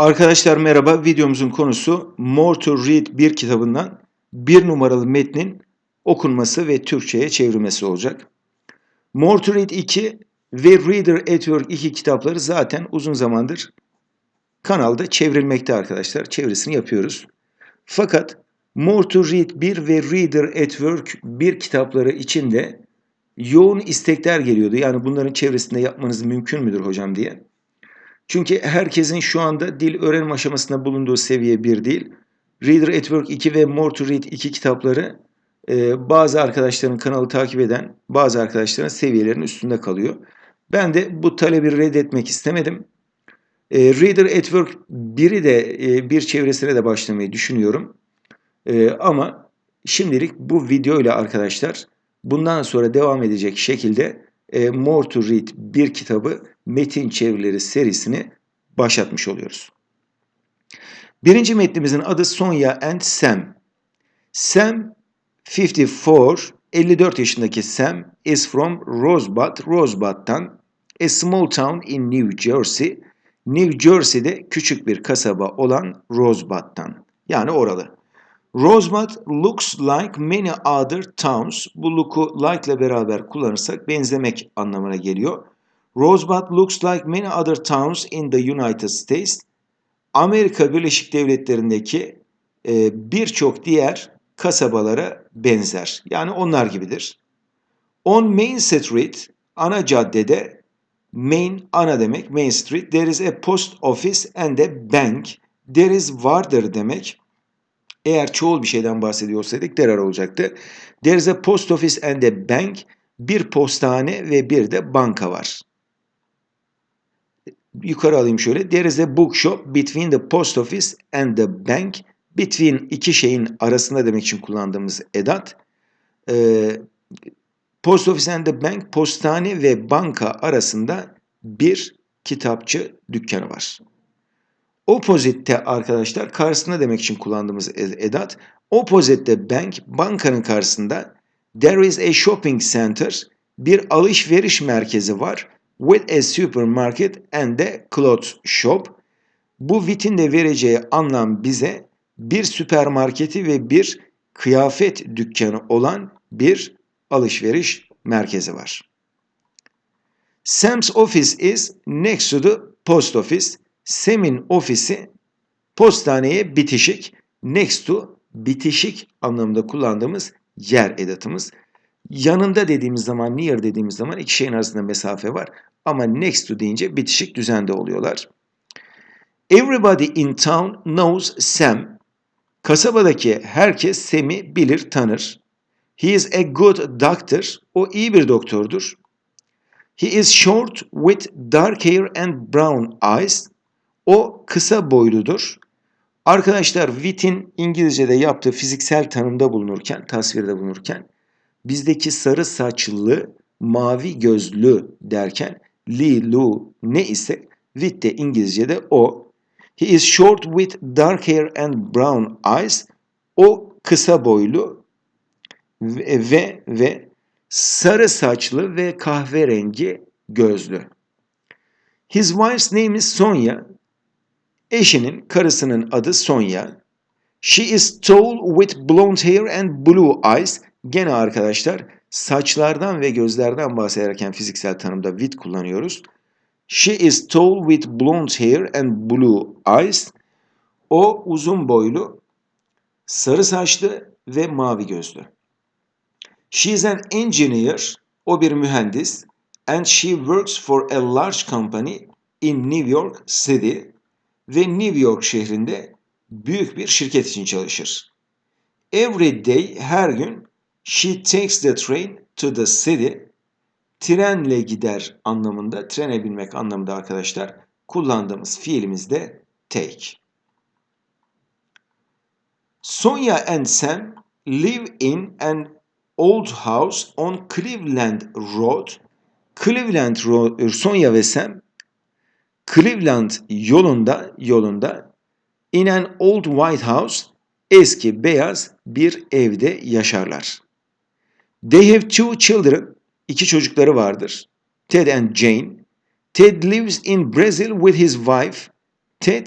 Arkadaşlar merhaba. Videomuzun konusu More to Read bir kitabından bir numaralı metnin okunması ve Türkçe'ye çevrilmesi olacak. More to Read 2 ve Reader at Work 2 kitapları zaten uzun zamandır kanalda çevrilmekte arkadaşlar. Çevirisini yapıyoruz. Fakat More to Read 1 ve Reader at Work 1 kitapları için de yoğun istekler geliyordu. Yani bunların çevresinde yapmanız mümkün müdür hocam diye. Çünkü herkesin şu anda dil öğrenim aşamasında bulunduğu seviye bir değil. Reader at Work 2 ve More to Read 2 kitapları e, bazı arkadaşların kanalı takip eden bazı arkadaşların seviyelerinin üstünde kalıyor. Ben de bu talebi reddetmek istemedim. E, Reader at Work 1'i de e, bir çevresine de başlamayı düşünüyorum. E, ama şimdilik bu video ile arkadaşlar bundan sonra devam edecek şekilde e, More to Read bir kitabı metin çevirileri serisini başlatmış oluyoruz. Birinci metnimizin adı Sonya and Sam. Sam 54, 54 yaşındaki Sam is from Rosebud, Rosebud'dan a small town in New Jersey. New Jersey'de küçük bir kasaba olan Rosebud'dan. Yani oralı. Rosebud looks like many other towns. Bu look'u like ile beraber kullanırsak benzemek anlamına geliyor. Rosebud looks like many other towns in the United States. Amerika Birleşik Devletleri'ndeki e, birçok diğer kasabalara benzer. Yani onlar gibidir. On Main Street, ana caddede, Main ana demek, Main Street, there is a post office and a bank. There is vardır demek. Eğer çoğul bir şeyden bahsediyorsaydık derer olacaktı. There a post office and a bank. Bir postane ve bir de banka var. Yukarı alayım şöyle. There is a bookshop between the post office and the bank. Between iki şeyin arasında demek için kullandığımız edat. Ee, post office and the bank, postane ve banka arasında bir kitapçı dükkanı var. Opposite'te arkadaşlar karşısında demek için kullandığımız edat. Opposite'te bank, bankanın karşısında there is a shopping center, bir alışveriş merkezi var with a supermarket and a clothes shop. Bu With'in de vereceği anlam bize bir süpermarketi ve bir kıyafet dükkanı olan bir alışveriş merkezi var. Sam's office is next to the post office. Sam'in ofisi postaneye bitişik. Next to bitişik anlamında kullandığımız yer edatımız. Yanında dediğimiz zaman, near dediğimiz zaman iki şeyin arasında mesafe var. Ama next to deyince bitişik düzende oluyorlar. Everybody in town knows Sam. Kasabadaki herkes Sam'i bilir, tanır. He is a good doctor. O iyi bir doktordur. He is short with dark hair and brown eyes. O kısa boyludur. Arkadaşlar Witt'in İngilizce'de yaptığı fiziksel tanımda bulunurken, tasvirde bulunurken bizdeki sarı saçlı, mavi gözlü derken li, lu ne ise Witt de İngilizce'de o. He is short with dark hair and brown eyes. O kısa boylu ve ve, ve sarı saçlı ve kahverengi gözlü. His wife's name is Sonia. Eşinin, karısının adı Sonya. She is tall with blonde hair and blue eyes. Gene arkadaşlar saçlardan ve gözlerden bahsederken fiziksel tanımda with kullanıyoruz. She is tall with blonde hair and blue eyes. O uzun boylu, sarı saçlı ve mavi gözlü. She is an engineer. O bir mühendis. And she works for a large company in New York City. Ve New York şehrinde büyük bir şirket için çalışır. Every day, her gün she takes the train to the city. Trenle gider anlamında, trene binmek anlamında arkadaşlar kullandığımız fiilimiz de take. Sonya and Sam live in an old house on Cleveland Road. Cleveland Road, Sonya ve Sam Cleveland yolunda yolunda in an old white house eski beyaz bir evde yaşarlar. They have two children. İki çocukları vardır. Ted and Jane. Ted lives in Brazil with his wife. Ted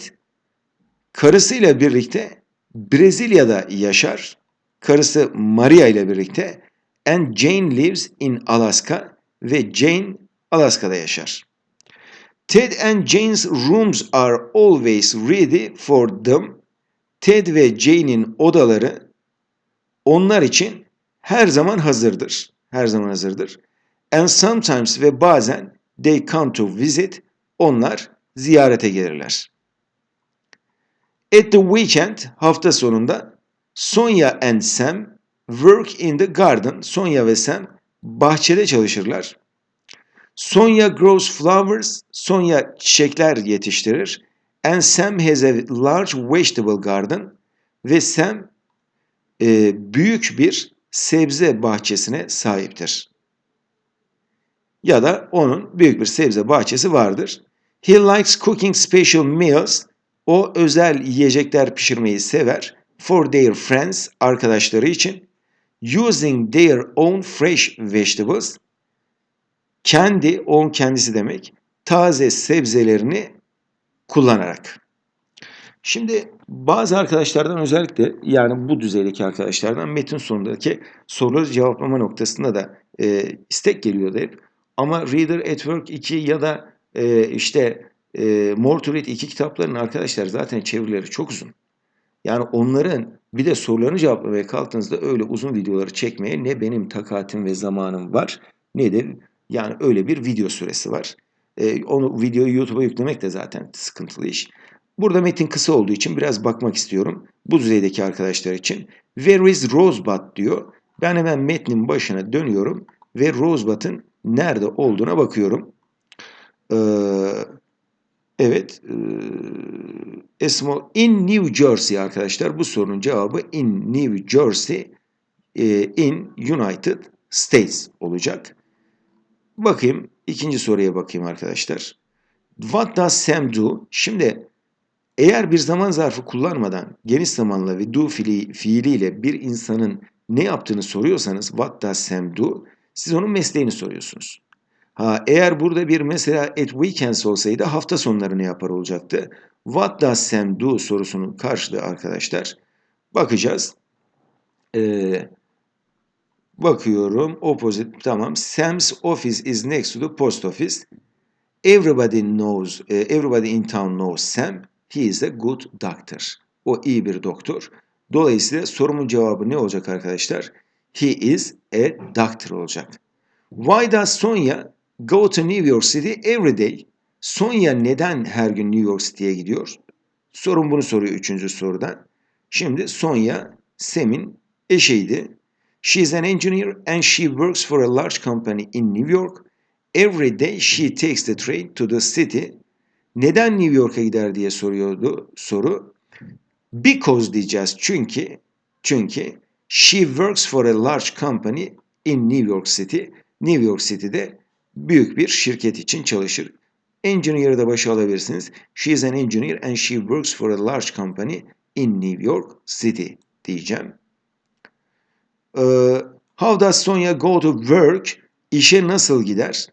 Karısıyla birlikte Brezilya'da yaşar. Karısı Maria ile birlikte and Jane lives in Alaska ve Jane Alaska'da yaşar. Ted and Jane's rooms are always ready for them. Ted ve Jane'in odaları onlar için her zaman hazırdır. Her zaman hazırdır. And sometimes ve bazen they come to visit. Onlar ziyarete gelirler. At the weekend hafta sonunda Sonya and Sam work in the garden. Sonya ve Sam bahçede çalışırlar. Sonya grows flowers. Sonya çiçekler yetiştirir. And Sam has a large vegetable garden. Ve Sam e, büyük bir sebze bahçesine sahiptir. Ya da onun büyük bir sebze bahçesi vardır. He likes cooking special meals. O özel yiyecekler pişirmeyi sever. For their friends, arkadaşları için. Using their own fresh vegetables. Kendi, on kendisi demek. Taze sebzelerini kullanarak. Şimdi bazı arkadaşlardan özellikle yani bu düzeydeki arkadaşlardan metin sonundaki soruları cevaplama noktasında da e, istek geliyordu hep. Ama Reader at Work 2 ya da e, işte e, More to Read 2 kitaplarının arkadaşlar zaten çevirileri çok uzun. Yani onların bir de sorularını cevaplamaya kalktığınızda öyle uzun videoları çekmeye ne benim takatim ve zamanım var ne de yani öyle bir video süresi var. E, onu videoyu YouTube'a yüklemek de zaten sıkıntılı iş. Burada metin kısa olduğu için biraz bakmak istiyorum. Bu düzeydeki arkadaşlar için. Where is Rosebud diyor. Ben hemen metnin başına dönüyorum ve Rosebud'ın nerede olduğuna bakıyorum. Ee, evet. E, small in New Jersey arkadaşlar. Bu sorunun cevabı in New Jersey e, in United States olacak. Bakayım. ikinci soruya bakayım arkadaşlar. What does Sam do? Şimdi eğer bir zaman zarfı kullanmadan geniş zamanla ve do fiili, fiiliyle bir insanın ne yaptığını soruyorsanız what does Sam do? Siz onun mesleğini soruyorsunuz. Ha eğer burada bir mesela at weekends olsaydı hafta sonları ne yapar olacaktı? What does Sam do sorusunun karşılığı arkadaşlar. Bakacağız. Ee, bakıyorum. Opposite tamam. Sam's office is next to the post office. Everybody knows, everybody in town knows Sam. He is a good doctor. O iyi bir doktor. Dolayısıyla sorumun cevabı ne olacak arkadaşlar? He is a doctor olacak. Why does Sonya go to New York City every day? Sonya neden her gün New York City'ye gidiyor? Sorun bunu soruyor üçüncü sorudan. Şimdi Sonya Sam'in eşiydi. She is an engineer and she works for a large company in New York. Every day she takes the train to the city neden New York'a gider diye soruyordu soru. Because diyeceğiz çünkü çünkü she works for a large company in New York City. New York City'de büyük bir şirket için çalışır. Engineer'ı da başa alabilirsiniz. She is an engineer and she works for a large company in New York City diyeceğim. Uh, how does Sonya go to work? İşe nasıl gider?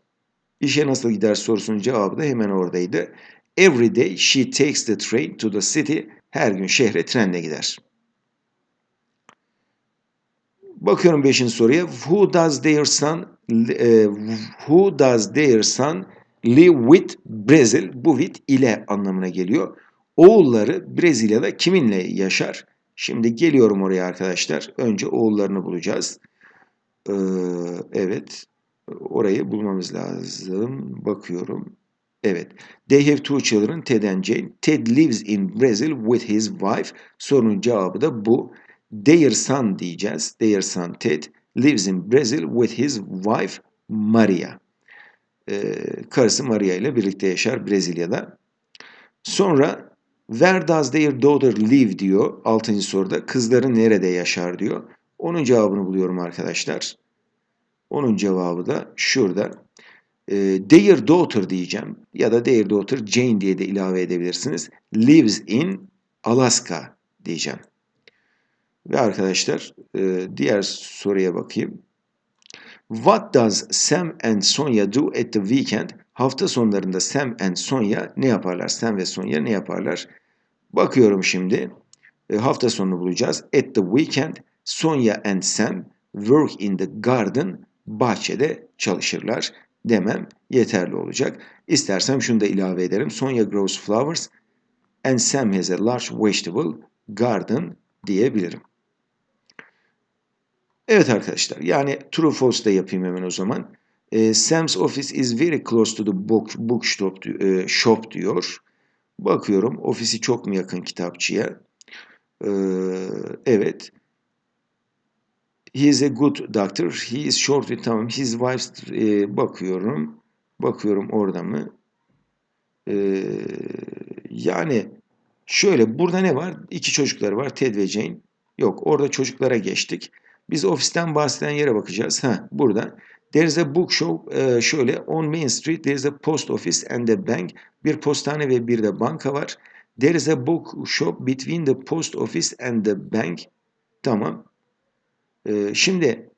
İşe nasıl gider sorusunun cevabı da hemen oradaydı. Every day she takes the train to the city. Her gün şehre trenle gider. Bakıyorum 5. soruya. Who does their son e, who does their son live with Brazil? Bu with ile anlamına geliyor. Oğulları Brezilya'da kiminle yaşar? Şimdi geliyorum oraya arkadaşlar. Önce oğullarını bulacağız. Ee, evet. Orayı bulmamız lazım. Bakıyorum. Evet. They have two children, Ted and Jane. Ted lives in Brazil with his wife. Sorunun cevabı da bu. Their son diyeceğiz. Their son Ted lives in Brazil with his wife Maria. Ee, karısı Maria ile birlikte yaşar Brezilya'da. Sonra where does their daughter live diyor 6. soruda. Kızları nerede yaşar diyor. Onun cevabını buluyorum arkadaşlar. Onun cevabı da şurada. E, their daughter diyeceğim ya da their daughter Jane diye de ilave edebilirsiniz. Lives in Alaska diyeceğim. Ve arkadaşlar e, diğer soruya bakayım. What does Sam and Sonya do at the weekend? Hafta sonlarında Sam and Sonya ne yaparlar? Sam ve Sonya ne yaparlar? Bakıyorum şimdi. E, hafta sonunu bulacağız. At the weekend Sonya and Sam work in the garden. Bahçede çalışırlar demem yeterli olacak. İstersem şunu da ilave ederim. Sonya grows flowers and Sam has a large vegetable garden diyebilirim. Evet arkadaşlar yani true false da yapayım hemen o zaman. E, Sam's office is very close to the book, bookshop e, shop diyor. Bakıyorum ofisi çok mu yakın kitapçıya? E, evet. He is a good doctor. He is short tamam. His wife e, bakıyorum. Bakıyorum orada mı? E, yani şöyle burada ne var? İki çocukları var. Ted ve Jane. Yok orada çocuklara geçtik. Biz ofisten bahseden yere bakacağız. Ha burada. There is a bookshop. E, şöyle on Main Street there is a post office and a bank. Bir postane ve bir de banka var. There is a bookshop between the post office and the bank. Tamam. E, şimdi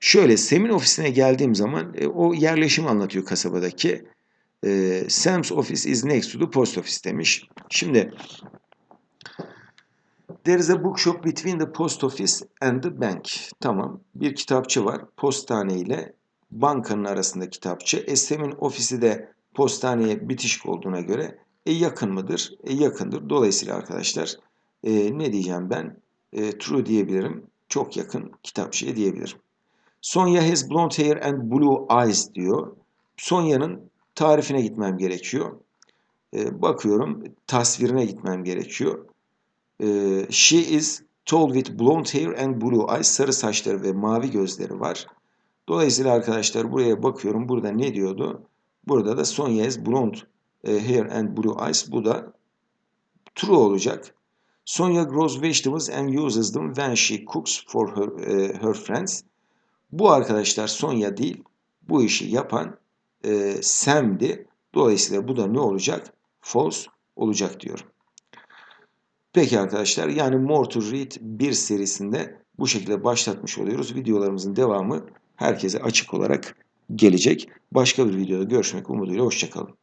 şöyle Sem'in ofisine geldiğim zaman e, o yerleşimi anlatıyor kasabadaki. E, Sam's office is next to the post office demiş. Şimdi There is a bookshop between the post office and the bank. Tamam. Bir kitapçı var. Postane ile bankanın arasında kitapçı. Estem'in ofisi de postaneye bitişik olduğuna göre e yakın mıdır? E yakındır. Dolayısıyla arkadaşlar e, ne diyeceğim ben? E, true diyebilirim. Çok yakın kitapçıya diyebilirim. Sonya has blonde hair and blue eyes diyor. Sonya'nın tarifine gitmem gerekiyor. E, bakıyorum tasvirine gitmem gerekiyor. Ee, she is tall with blonde hair and blue eyes. Sarı saçları ve mavi gözleri var. Dolayısıyla arkadaşlar buraya bakıyorum. Burada ne diyordu? Burada da Sonya is blonde e, hair and blue eyes. Bu da true olacak. Sonya grows vegetables and uses them when she cooks for her, e, her friends. Bu arkadaşlar Sonya değil. Bu işi yapan e, Sam'di. Dolayısıyla bu da ne olacak? False olacak diyorum. Peki arkadaşlar yani More to Read 1 serisinde bu şekilde başlatmış oluyoruz. Videolarımızın devamı herkese açık olarak gelecek. Başka bir videoda görüşmek umuduyla hoşçakalın.